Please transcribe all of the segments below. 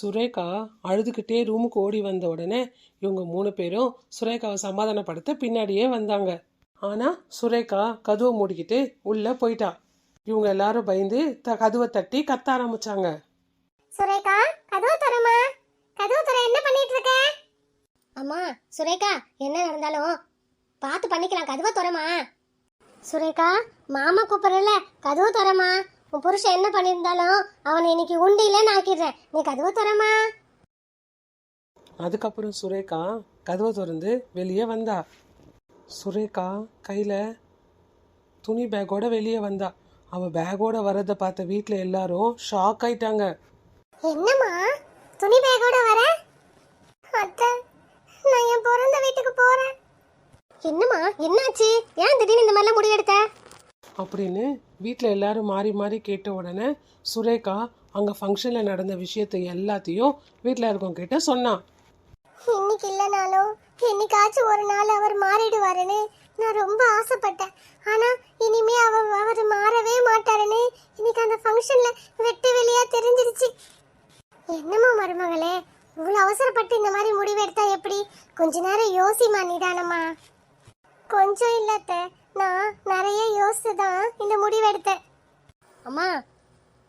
சுரேகா அழுதுகிட்டே ரூமுக்கு ஓடி வந்த உடனே இவங்க மூணு பேரும் சுரேகாவை சமாதானப்படுத்த பின்னாடியே வந்தாங்க. ஆனால் சுரேகா கதவை மூடிக்கிட்டு உள்ளே போயிட்டா. இவங்க எல்லாரும் பயந்து த கதவை தட்டி கத்த ஆரம்பிச்சாங்க. சுரேகா கதவு தரமா கதவு தர என்ன பண்ணிட்டு இருக்க? அம்மா சுரேகா என்ன நடந்தாலும் பார்த்து பண்ணிக்கலாம். கதவை தரமா சுரேகா மாமா கூப்பிடல கதவு தரமா உன் புருஷன் என்ன பண்ணியிருந்தாலும் அவனை இன்னைக்கு உண்டியில நான் ஆக்கிடுறேன் நீ கதவு தரமா அதுக்கப்புறம் சுரேகா கதவை திறந்து வெளியே வந்தா. சுரேகா கையில துணி பேக்கோட வெளியே வந்தா. அவ பேக்கோட வரதை பார்த்த வீட்டில் எல்லாரும் ஷாக் ஆயிட்டாங்க. என்னம்மா? துணி பேக்கோட வர? அத்தை நான் என் பிறந்த வீட்டுக்கு போறேன். என்னம்மா என்னாச்சு? ஏன் திடீர்னு இந்த மாதிரிலாம் முடிவெடுத்த? அப்படின்னு வீட்டில் எல்லாரும் மாறி மாறி கேட்ட உடனே சுரேகா அங்கே ஃபங்க்ஷனில் நடந்த விஷயத்தை எல்லாத்தையும் வீட்டில் இருக்கவங்க கிட்ட சொன்னான் இன்னைக்கு இல்லைனாலும் என்னைக்காச்சும் ஒரு நாள் அவர் மாறிடுவாருன்னு நான் ரொம்ப ஆசைப்பட்டேன். ஆனால் இனிமே அவர் அவர் மாறவே மாட்டாருன்னு இன்னைக்கு அந்த ஃபங்க்ஷனில் வெட்டு வெளியாக தெரிஞ்சிருச்சு. என்னம்மா மருமகளே இவ்வளோ அவசரப்பட்டு இந்த மாதிரி முடிவெடுத்தா எப்படி? கொஞ்ச நேரம் யோசிமா நிதானமா. கொஞ்சம் இல்லாத்த நான் நிறைய யோசித்து தான் இந்த முடிவெடுத்தேன் அம்மா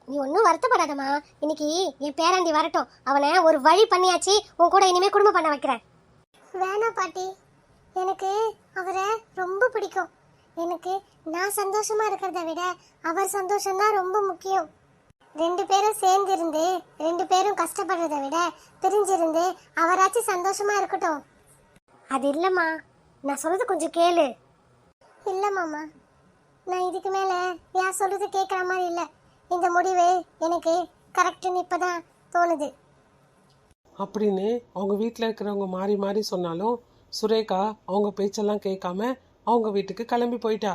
நீ ஒன்றும் வருத்தப்படாதம்மா. இன்னைக்கு என் பேராண்டி வரட்டும். அவனை ஒரு வழி பண்ணியாச்சு. உன் கூட இனிமே குடும்பம் பண்ண வைக்கிறேன். வேணாம் பாட்டி. எனக்கு அவரை ரொம்ப பிடிக்கும். எனக்கு நான் சந்தோஷமா இருக்கிறத விட அவர் சந்தோஷம்தான் ரொம்ப முக்கியம். ரெண்டு பேரும் சேர்ந்து இருந்து ரெண்டு பேரும் கஷ்டப்படுறத விட பிரிஞ்சிருந்து அவராச்சும் சந்தோஷமா இருக்கட்டும். அது இல்லைம்மா. நான் சொல்றது கொஞ்சம் கேளு. இல்லை மாமா. நான் இதுக்கு மேலே யார் சொல்றது கேட்குற மாதிரி இல்லை. இந்த முடிவு எனக்கு கரெக்டுன்னு இப்போதான் தோணுது. அப்படின்னு அவங்க வீட்டில் இருக்கிறவங்க மாறி மாறி சொன்னாலும் சுரேகா அவங்க பேச்செல்லாம் கேட்காம அவங்க வீட்டுக்கு கிளம்பி போயிட்டா.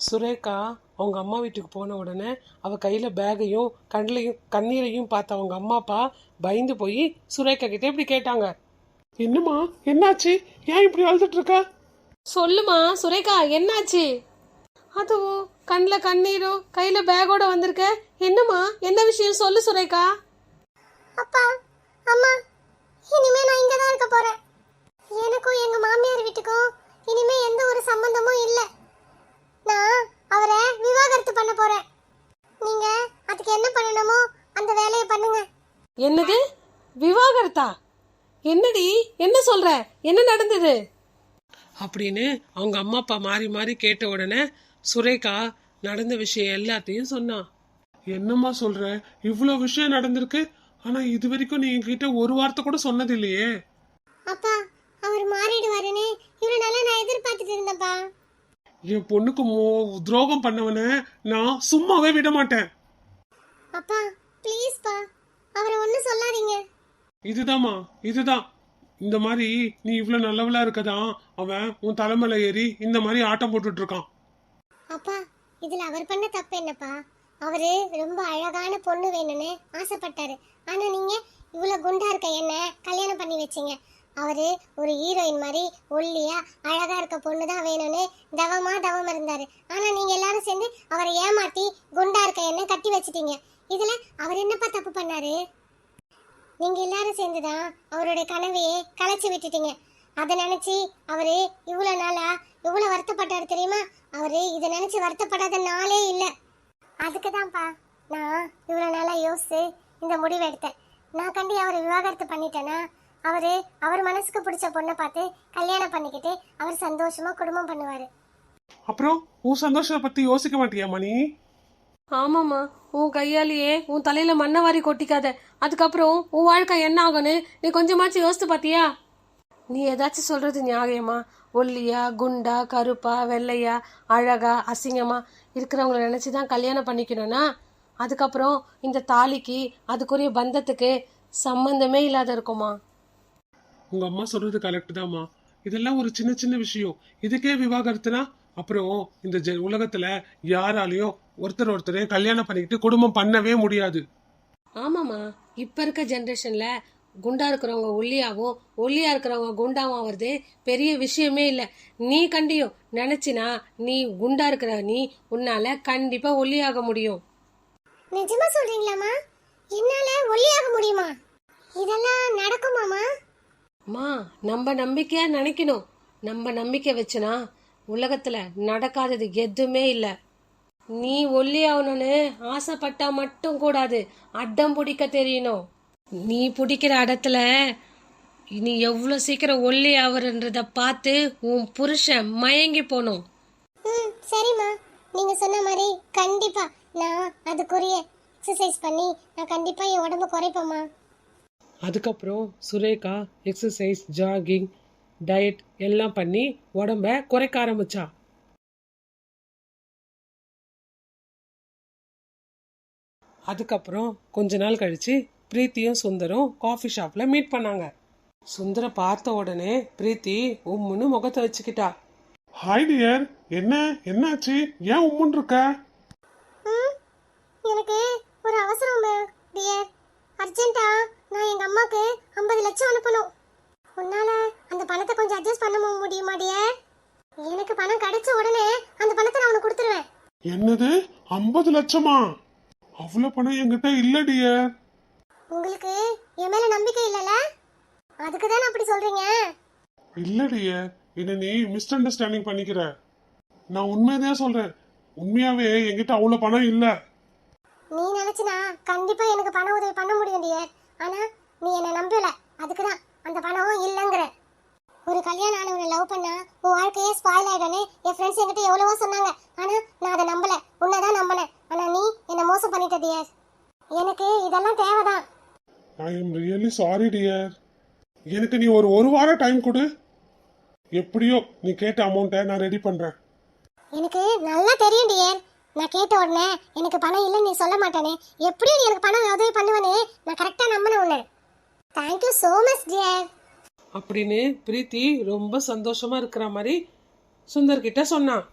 சுரேகா அவங்க அம்மா வீட்டுக்கு போன உடனே அவ கையில பேகையும் கண்ணிலையும் கண்ணீரையும் பார்த்த அவங்க அம்மா அப்பா பயந்து போய் சுரேகா கிட்ட இப்படி கேட்டாங்க. என்னம்மா? என்னாச்சு? ஏன் இப்படி அழுதுட்டு இருக்க சொல்லுமா சுரேகா என்னாச்சு? அதுவும் கண்ணில் கண்ணீரும் கையில் பேக்கோட வந்திருக்க. என்னம்மா என்ன விஷயம் சொல்லு சுரேகா. அப்பா அம்மா இனிமே நான் இங்க தான் இருக்க போறேன். எனக்கும் எங்க மாமியார் வீட்டுக்கும் இனிமே எந்த ஒரு சம்பந்தமும் இல்ல நான் அவரை விவாகரத்து பண்ண போறேன் நீங்க அதுக்கு என்ன பண்ணணுமோ அந்த வேலையை பண்ணுங்க என்னது விவாகரத்தா என்னடி? என்ன சொல்ற? என்ன நடந்தது? அப்படின்னு அவங்க அம்மா அப்பா மாறி மாறி கேட்ட உடனே சுரேகா நடந்த விஷயம் எல்லாத்தையும் சொன்னான் என்னம்மா சொல்ற? இவ்வளவு விஷயம் நடந்திருக்கு. ஆனா இது வரைக்கும் நீ என்கிட்ட ஒரு வார்த்தை கூட சொன்னது இல்லையே. அப்பா அவர் மாறிடுவாருன்னு இவ்வளவு நாளா நான் எதிர்பார்த்துட்டு இருந்தேன்ப்பா. என் பொண்ணுக்கு மோ- துரோகம் பண்ணவன நான் சும்மாவே விட மாட்டேன். அப்பா ப்ளீஸ்ப்பா அவரை ஒன்றும் சொல்லாதீங்க. இதுதாம்மா இதுதான். இந்த மாதிரி நீ இவ்வளவு நல்லவளா இருக்கதான் அவன் உன் தலைமையில ஏறி இந்த மாதிரி ஆட்டம் போட்டுட்டு இருக்கான் அப்பா இதுல அவர் பண்ண தப்பு என்னப்பா? அவரு ரொம்ப அழகான பொண்ணு வேணும்னு ஆசைப்பட்டாரு. ஆனா நீங்க இவ்வளவு குண்டா இருக்க என்ன? கல்யாணம் பண்ணி வச்சீங்க. அவரு ஒரு ஹீரோயின் மாதிரி ஒல்லியா அழகா இருக்க பொண்ணு தான் வேணும்னு தவமா தவம் இருந்தாரு. ஆனா நீங்க எல்லாரும் சேர்ந்து அவரை ஏமாத்தி குண்டா இருக்க என்ன கட்டி வச்சிட்டீங்க? இதுல அவர் என்னப்பா தப்பு பண்ணாரு? நீங்க எல்லாரும் சேர்ந்துதான் அவருடைய கனவையே கலைச்சு விட்டுட்டீங்க. அதை நினைச்சு அவரு இவ்வளவு நாளா இவ்வளவு வருத்தப்பட்டாரு தெரியுமா? அவரு இதை நினைச்சு வருத்தப்படாத நாளே இல்ல. அதுக்கு தான்ப்பா நான் இவ்வளவு நாளா யோசிச்சு இந்த முடிவு எடுத்தேன். நான் கண்டி அவரை விவாகரத்து பண்ணிட்டேன்னா அவரு அவர் மனசுக்கு பிடிச்ச பொண்ணை பார்த்து கல்யாணம் பண்ணிக்கிட்டு அவர் சந்தோஷமா குடும்பம் பண்ணுவாரு. அப்புறம் உன் சந்தோஷத்தை பத்தி யோசிக்க மாட்டியா மணி? ஆமாம்மா. உன் கையாலேயே உன் தலையில மண்ணை வாரி கொட்டிக்காத. அதுக்கப்புறம் உன் வாழ்க்கை என்ன ஆகும்னு நீ கொஞ்சமாச்சும் யோசித்து பார்த்தியா? நீ ஏதாச்சும் சொல்றது நியாயமா? ஒல்லியா குண்டா கருப்பா வெள்ளையா அழகா அசிங்கமா இருக்கிறவங்கள நினைச்சு தான் கல்யாணம் பண்ணிக்கணும்னா? அதுக்கப்புறம் இந்த தாலிக்கு அதுக்குரிய பந்தத்துக்கு சம்பந்தமே இல்லாத இருக்குமா? உங்க அம்மா சொல்றது கரெக்ட் தாம்மா. இதெல்லாம் ஒரு சின்ன சின்ன விஷயம். இதுக்கே விவாகரத்துனா அப்புறம் இந்த ஜெ- உலகத்துல யாராலையும் ஒருத்தர் ஒருத்தரே கல்யாணம் பண்ணிக்கிட்டு குடும்பம் பண்ணவே முடியாது. ஆமாம்மா. இப்போ இருக்க ஜென்ரேஷனில் குண்டா இருக்கிறவங்க ஒல்லியாவும் ஒல்லியா இருக்கிறவங்க குண்டாவும் ஆவறது பெரிய விஷயமே இல்லை. நீ கண்டியும் நினைச்சினா நீ குண்டா இருக்கிற நீ உன்னால கண்டிப்பா ஒல்லியாக முடியும். நிஜமா சொல்றீங்களாம்மா? என்னால ஒல்லியாக முடியுமா? இதெல்லாம் நடக்குமாமா அம்மா நம்ம நம்பிக்கையா நினைக்கணும். நம்ம நம்பிக்கை வச்சுனா உலகத்துல நடக்காதது எதுவுமே இல்ல. நீ ஒல்லி ஆகணும்னு ஆசைப்பட்டா மட்டும் கூடாது. அடம் பிடிக்க தெரியணும். நீ பிடிக்கிற இடத்துல நீ எவ்வளோ சீக்கிரம் ஒல்லி ஆகுறன்றத பார்த்து உன் புருஷன் மயங்கி போகணும். ம் சரிம்மா. நீங்க சொன்ன மாதிரி கண்டிப்பா நான் அதுக்குரிய எக்ஸசைஸ் பண்ணி நான் கண்டிப்பா என் உடம்ப குறைப்பேம்மா. அதுக்கப்புறம் சுரேகா எக்ஸசைஸ் ஜாகிங் டயட் எல்லாம் பண்ணி உடம்ப குறைக்க ஆரம்பிச்சா. அதுக்கப்புறம் கொஞ்ச நாள் கழிச்சு பிரீத்தியும் சுந்தரும் காஃபி ஷாப்ல மீட் பண்ணாங்க. சுந்தர பார்த்த உடனே பிரீத்தி உம்முன்னு முகத்தை வச்சுக்கிட்டா. ஹாய் டியர் என்ன? என்னாச்சு? ஏன் உம்முன் இருக்க ம் எனக்கு ஒரு அவசரம் டியர் அர்ஜென்ட்டா நான் எங்க அம்மாக்கு ஐம்பது லட்சம் அனுப்பணும். உன்னால அந்த பணத்தை கொஞ்சம் அட்ஜஸ்ட் பண்ண முடியுமா டியர் எனக்கு பணம் கிடைச்ச உடனே அந்த பணத்தை நான் உனக்கு கொடுத்துருவேன். என்னது? ஐம்பது லட்சமா? அவ்வளவு பணம் என்கிட்ட இல்ல டியர் உங்களுக்கு என் மேல நம்பிக்கை இல்லைல்ல அதுக்கு தானே அப்படி சொல்றீங்க? இல்ல டியர் என்ன நீ மிஸ் அண்டர்ஸ்டாண்டிங் பண்ணிக்கிற? நான் உண்மையதான் சொல்றேன். உண்மையாவே என்கிட்ட அவ்வளவு பணம் இல்ல. நீ நினைச்சினா கண்டிப்பா எனக்கு பண உதவி பண்ண முடியும் டியர் ஆனா நீ என்ன நம்பல. அதுக்கு தான் அந்த பணம் இல்லைங்கிற. ஒரு கல்யாணம் ஆனவனை லவ் பண்ணா உன் வாழ்க்கையே ஸ்பாயில் ஆயிடும்னு என் ஃப்ரெண்ட்ஸ் என்கிட்ட எவ்வளவோ சொன்னாங்க. ஆனா நான் அதை நம்பல. உன்னைதான் நம்பினேன். ஆனா நீ என்ன மோசம் பண்ணிட்ட டியர் எனக்கு இதெல்லாம் தேவைதான். I am really sorry dear எனக்கு நீ ஒரு ஒரு வாரம் டைம் கொடு. எப்படியோ நீ கேட்ட அமௌண்ட்டை நான் ரெடி பண்றேன். எனக்கு நல்லா தெரியும் டியர் நான் கேட்ட உடனே எனக்கு பணம் இல்லைன்னு நீ சொல்ல மாட்டானே. எப்படியும் நீ எனக்கு பணம் உதவி பண்ணுவேனே? நான் கரெக்டாக நம்பினேன் உன்னை. தேங்க்யூ ஸோ மச் டியர் அப்படின்னு பிரீத்தி ரொம்ப சந்தோஷமா இருக்கிற மாதிரி சுந்தர் கிட்ட சொன்னான்.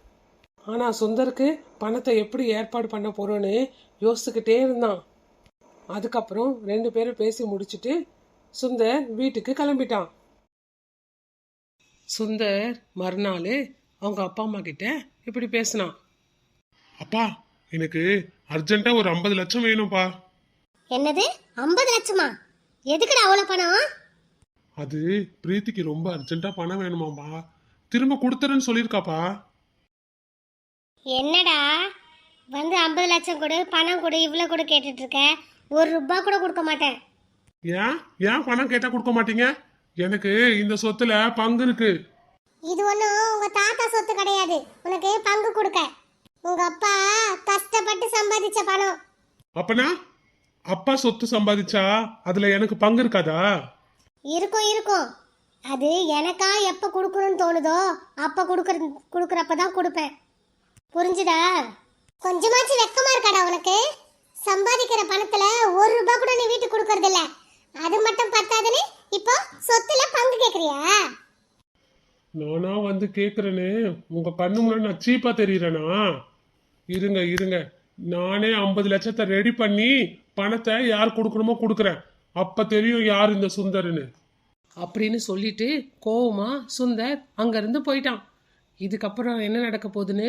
ஆனா சுந்தருக்கு பணத்தை எப்படி ஏற்பாடு பண்ண போறோன்னு யோசிச்சுக்கிட்டே இருந்தான். அதுக்கப்புறம் ரெண்டு பேரும் பேசி முடிச்சிட்டு சுந்தர் வீட்டுக்கு கிளம்பிட்டான். சுந்தர் மறுநாள் அவங்க அப்பா அம்மா கிட்ட இப்படி பேசினான். அப்பா எனக்கு அர்ஜென்ட்டா ஒரு ஐம்பது லட்சம் வேணும்ப்பா என்னது? ஐம்பது லட்சமா? எதுக்குடா அவ்வளோ பணம்? அது பிரீத்திக்கு ரொம்ப அர்ஜென்ட்டா பணம் வேணுமாம்பா. திரும்ப கொடுத்துறேன்னு சொல்லியிருக்காப்பா. என்னடா? வந்து ஐம்பது லட்சம் கொடு பணம் கொடு இவ்வளோ கொடு கேட்டுட்டு இருக்க ஒரு ரூபா கூட கொடுக்க மாட்டேன். ஏன்? ஏன் பணம் கேட்டா கொடுக்க மாட்டீங்க? எனக்கு இந்த சொத்துல பங்கு இருக்கு. இது ஒன்றும் உங்க தாத்தா சொத்து கிடையாது. உனக்கு பங்கு கொடுக்க. உங்க அப்பா கஷ்டப்பட்டு சம்பாதிச்ச பணம். அப்பனா? அப்பா சொத்து சம்பாதிச்சா அதுல எனக்கு பங்கு இருக்காதா? இருக்கும் இருக்கும். அது எனக்கா எப்போ கொடுக்கணும்னு தோணுதோ அப்போ கொடுக்குற கொடுக்குறப்ப தான் கொடுப்பேன். புரிஞ்சுதா? கொஞ்சமாச்சும் வெக்கமா இருக்காடா உனக்கு? சம்பாதிக்கிற பணத்துல ஒரு ரூபாய் கூட நீ வீட்டுக்கு கொடுக்கறது இல்ல அது மட்டும் பத்தாதுன்னு இப்போ சொத்துல பங்கு கேக்குறியா? நானா வந்து கேக்குறேன்னு உங்க கண்ணு முன்னாடி நான் சீப்பா தெரியறேனா? இருங்க இருங்க. நானே ஐம்பது லட்சத்தை ரெடி பண்ணி பணத்தை யார் கொடுக்கணுமோ கொடுக்குறேன். அப்ப தெரியும் யார் இந்த சுந்தர்னு அப்படின்னு சொல்லிட்டு கோவமா சுந்தர் அங்கிருந்து போயிட்டான். இதுக்கப்புறம் என்ன நடக்க போகுதுன்னு